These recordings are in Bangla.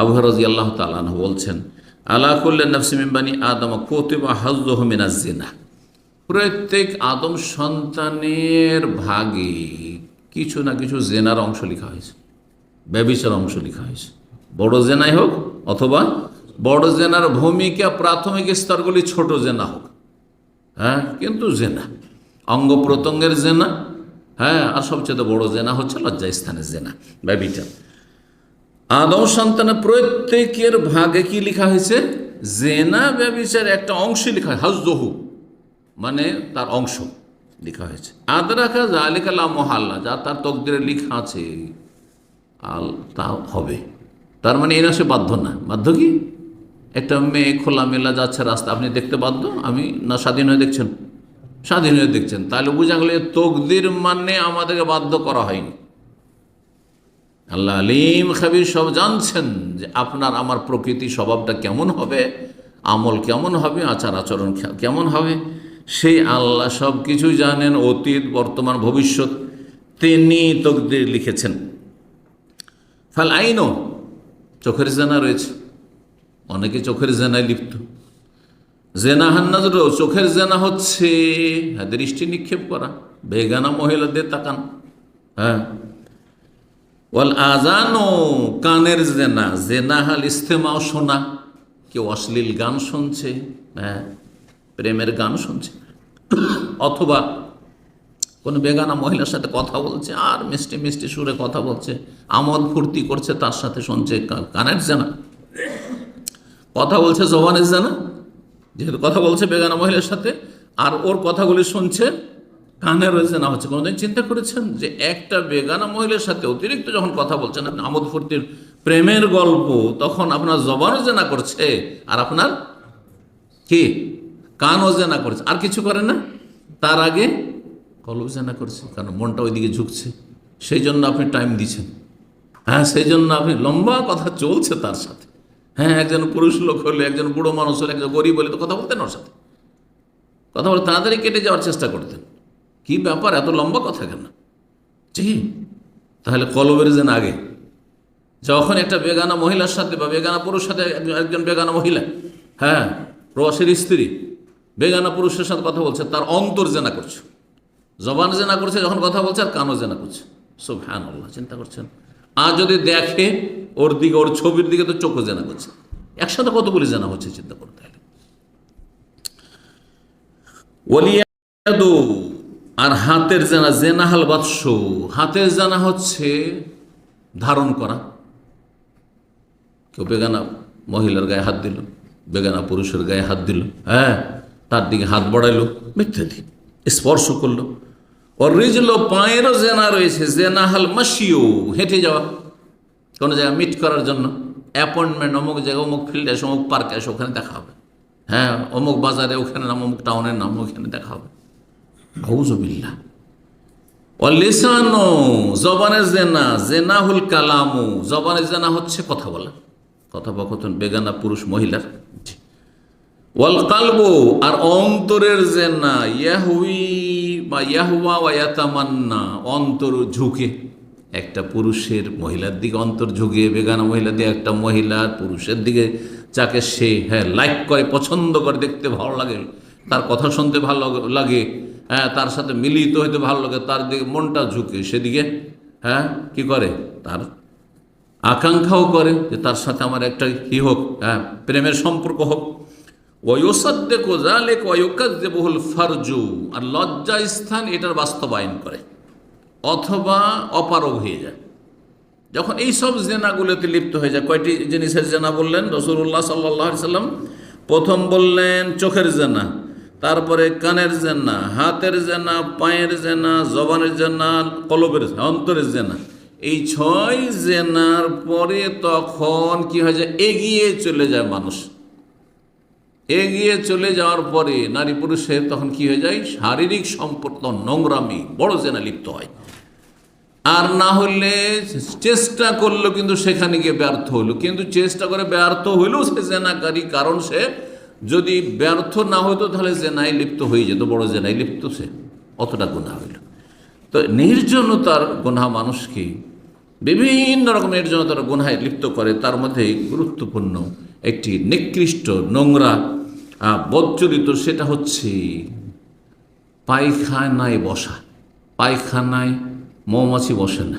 আবু রাজি আল্লাহ তালাহ বলছেন আল্লাহ করলেন নফসিমিবানি আদম কোতেবা হাজদহ মিনাজিনা প্রত্যেক আদম সন্তানের ভাগে কিছু না কিছু জেনার অংশ লেখা হয়েছে, ব্যবিচার অংশ লেখা হয়েছে। বড় জেনাই হোক অথবা বড় জেনার ভূমিকা প্রাথমিক স্তরগুলি ছোট জেনা হোক হ্যাঁ কিন্তু জেনা। অঙ্গ প্রত্যঙ্গের জেনা হ্যাঁ আর সবচেয়ে বড় জেনা হচ্ছে লজ্জাস্থানের জেনা, ব্যবিচার। আদম সন্তানের প্রত্যেকের ভাগে কি লেখা হয়েছে? জেনা ব্যবিচার একটা অংশ লেখা হয়, হাজদহু। মানে তার অংশ লেখা হয়েছে। আদরাখা জালিকালা মহাল্লা, যা তার তকদিরে লেখা আছে আল তা হবে। তার মানে এরা সে বাধ্য না। বাধ্য কি? একটা মেয়ে খোলামেলা যাচ্ছে রাস্তা আপনি দেখতে বাধ্য? আমি না স্বাধীন হয়ে দেখছেন? স্বাধীন হয়ে দেখছেন। তাহলে বোঝা গেল তকদির মানে আমাদেরকে বাধ্য করা হয়নি। আল্লাহ আলিম খাবির সব জানছেন যে আপনার, আমার প্রকৃতি স্বভাবটা কেমন হবে, আমল কেমন হবে, আচার আচরণ কেমন হবে? সেই আল্লাহ সব কিছু জানেন, অতীত, বর্তমান, ভবিষ্যৎ। তিনি তকদির লিখেছেন। ফাল আইনও চোখের জেনা রয়েছে। অনেকে চোখের জেনায় লিপ্ত। জেনা হান্নাজরও চোখের জেনা হচ্ছে দৃষ্টি নিক্ষেপ করা। বেগানা মহিলাদের তাকান। হ্যাঁ। ওয়াল আজানো কানের জেনা। জেনা হাল ইস্তেমাও শোনা। কেউ অশ্লীল গান শুনছে হ্যাঁ প্রেমের গান শুনছে। অথবা কোনো বেগানা মহিলার সাথে কথা বলছে, আর মিষ্টি মিষ্টি সুরে কথা বলছে, আমোদ ফুর্তি করছে, তার সাথে শুনছে কানের জানা। কথা বলছে জবানের জানা, যেহেতু কথা বলছে বেগানা মহিলার সাথে, আর ওর কথাগুলি শুনছে কানের রয়েছে, না হচ্ছে, কোনোদিন চিন্তা করেছেন যে একটা বেগানা মহিলার সাথে অতিরিক্ত যখন কথা বলছেন, আপনি আমোদ ফুর্তির প্রেমের গল্প, তখন আপনার জবানও জেনা করছে, আর আপনার কি? কানও জেনা করছে। আর কিছু করে না? তার আগে কলব জেনা করছে, কারণ মনটা ওইদিকে ঝুঁকছে। সেই জন্য আপনি টাইম দিচ্ছেন। হ্যাঁ সেই জন্য আপনি লম্বা কথা চলছে তার সাথে। হ্যাঁ একজন পুরুষ লোক হলে, একজন বুড়ো মানুষ হলে, একজন গরিব হলে তো কথা বলতেন ওর সাথে। কথা বলে তাড়াতাড়ি কেটে যাওয়ার চেষ্টা করতেন। কি ব্যাপার? এত লম্বা কথা কেন? জি তাহলে কলবের যেন আগে যখন একটা বেগানা মহিলার সাথে বা বেগানা পুরুষ সাথে একজন- বেগানা মহিলা হ্যাঁ প্রবাসীর স্ত্রী, বেগানা পুরুষের সাথে কথা বলছে, তার অন্তর জেনা করছে। জবান জেনা করছে, যখন কথা বলছে, আর কানও জেনা করছে। সব হ্যাঁ আল্লাহ চিন্তা করছেন? আর যদি দেখে, ওর দিকে, ওর ছবির দিকে তো চোখও জেনা করছে। একসাথে কতগুলি জেনা হচ্ছে, চিন্তা করতে হলে ওলিয়াদু আর হাতের জানা জেনাহাল বাদশ। হাতের জানা হচ্ছে ধারণ করা। কেউ বেগানা মহিলার গায়ে হাত দিল, বেগানা পুরুষের গায়ে হাত দিল হ্যাঁ তার দিকে হাত বাড়াইলো মিথ্যাদি স্পর্শ করল। ওর রিজলো পায়েরও জেনা রয়েছে জেনাহাল মাসিও, হেঁটে যাওয়া। কোনো জায়গায় মিট করার জন্য অ্যাপয়েন্টমেন্ট অমুক জায়গায় অমুক ফিল্ডে আসে অমুক পার্কে আসে ওখানে দেখা হবে। হ্যাঁ অমুক বাজারে, ওখানে নাম, অমুক টাউনের নাম, ওখানে দেখা হবে। আউজবিল্লা অলিসানো জবানের জেনা, জেনাহুল কালামু। জবানের জেনা হচ্ছে কথা বলা। কথোপকথন বেগানা পুরুষ, মহিলার। ওয়াল কালবু, আর অন্তরের জেনা ইয়াহুই বা ইয়াহুয়া ওয়া ইয়াতামান্না। অন্তর ঝুঁকে। একটা পুরুষের মহিলার দিকে অন্তর ঝুঁকে, বেগানা মহিলার দিকে একটা মহিলার পুরুষের দিকে যাকে সে হ্যাঁ লাইক করে, পছন্দ করে, দেখতে ভালো লাগে, তার কথা শুনতে ভালো লাগে হ্যাঁ তার সাথে মিলিত হইতে ভালো লাগে, তার দিকে মনটা ঝুঁকে, সেদিকে হ্যাঁ কি করে? তার আকাঙ্ক্ষাও করে যে তার সাথে আমার একটা কি হোক হ্যাঁ প্রেমের সম্পর্ক হোক। ওয়ুকাদ্দেবহুল ফারজু, আর লজ্জা স্থান এটার বাস্তবায়ন করে, অথবা অপারগ হয়ে যায়। যখন এই সব জেনাগুলোতে লিপ্ত হয়ে যায়, কয়টি জিনিসের জেনা বললেন? রসুল্লাহ সাল্লাহ সাল্লাম প্রথম বললেন, চোখের জেনা। তারপরে কানের জেনা হাতের জেনা পায়ের জেনা জবানের জেনা কলবের অন্তরের জেনা এই ছয় জেনার পরে তখন কি হয় যায় এগিয়ে চলে যায় মানুষ। এগিয়ে চলে যাওয়ার পরে নারী পুরুষের তখন কি হয়ে যায়? শারীরিক সম্পর্ক নোংরামি, বড় জেনা লিপ্ত হয়। আর না হলে চেষ্টা করল কিন্তু সেখানে গিয়ে ব্যর্থ হলো। কিন্তু চেষ্টা করে ব্যর্থ হইলেও সে জেনাকারী, কারণ সে যদি ব্যর্থ না হতো তাহলে জেনায় লিপ্ত হয়ে যেত বড় জেনায় লিপ্ত সে। অতটা গুণা হইল। তো নির্জনতার গুণা মানুষকে বিভিন্ন রকম জন্য তারা গুনহায় লিপ্ত করে তার মধ্যে গুরুত্বপূর্ণ একটি নিকৃষ্ট নোংরা বদচরিত সেটা হচ্ছে পায়খানায় বসা। পায়খানায় মৌমাছি বসে না।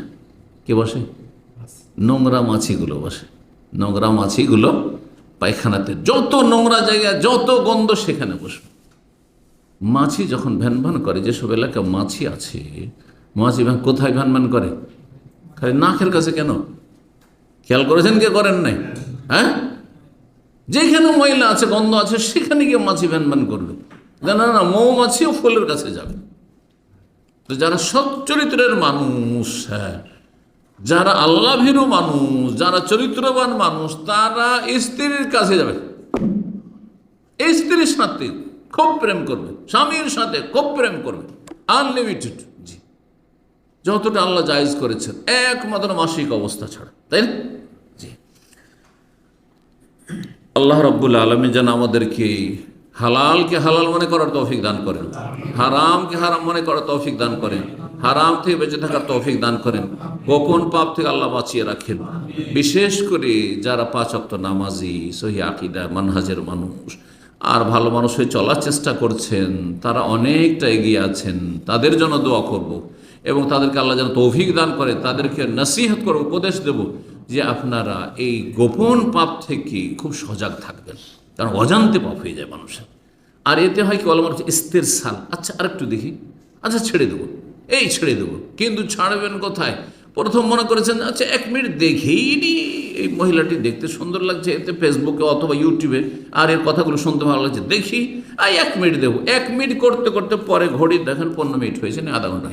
কে বসে? নোংরা মাছিগুলো বসে। নোংরা মাছিগুলো পায়খানাতে যত নোংরা জায়গা, যত গন্ধ সেখানে বসবে। মাছি যখন ভ্যান ভ্যান করে, যেসব এলাকা মাছি আছে, মাছি ভ্যান কোথায় ভ্যান ভ্যান করে? খালি নাকের কাছে কেন? খেয়াল করেছেন কে করেন নাই? হ্যাঁ? যেখানে ময়লা আছে, গন্ধ আছে, সেখানে গিয়ে মাছি ভ্যান ভ্যান করবে। না না না, মৌমাছিও ফুলের কাছে যাবে। তো যারা সচ্চরিত্রের মানুষ হ্যাঁ যারা আল্লাহ ভীরু মানুষ, যারা চরিত্রবান মানুষ, তারা স্ত্রীর কাছে যাবে। স্ত্রীর সাথে খুব প্রেম করবে, স্বামীর সাথে খুব প্রেম করবে। আনলিমিটেড জি। যতটা আল্লাহ জায়েজ করেছেন, একমাত্র মাসিক অবস্থা ছাড়া, তাই না? জি। আল্লাহ রব্বুল আলমী যেন আমাদেরকে হালালকে হালাল মনে করার তৌফিক দান করেন, হারামকে হারাম মনে করার তৌফিক দান করেন। হারাম থেকে বেঁচে থাকার তৌফিক দান করেন। গোপন পাপ থেকে আল্লাহ বাঁচিয়ে রাখেন। বিশেষ করে যারা পাঁচ অক্ত নামাজি, সহি আকিদা, মানহাজের মানুষ আর ভালো মানুষ হয়ে চলার চেষ্টা করছেন, তারা অনেকটা এগিয়ে আছেন। তাদের জন্য দোয়া করব এবং তাদেরকে আল্লাহ যেন তৌফিক দান করে, তাদেরকে নসিহত করে, উপদেশ দেব যে আপনারা এই গোপন পাপ থেকে খুব সজাগ থাকবেন। কারণ অজান্তে পাপ হয়ে যায় মানুষের। আর এতে হয় কি বলো মানুষ ইস্তের সাল আচ্ছা আরেকটু দেখি। আচ্ছা ছেড়ে দেবো। এই ছেড়ে দেবো। কিন্তু ছাড়বেন কোথায়? প্রথম মনে করেছেন আচ্ছা এক মিনিট দেখেই নি এই মহিলাটি দেখতে সুন্দর লাগছে, এতে ফেসবুকে অথবা ইউটিউবে আর এর কথাগুলো শুনতে ভালো লাগছে। দেখি আর এক মিনিট দেবো। এক মিনিট করতে করতে পরে ঘড়ি, দেখেন, পনেরো মিনিট হয়েছে না আধা ঘণ্টা।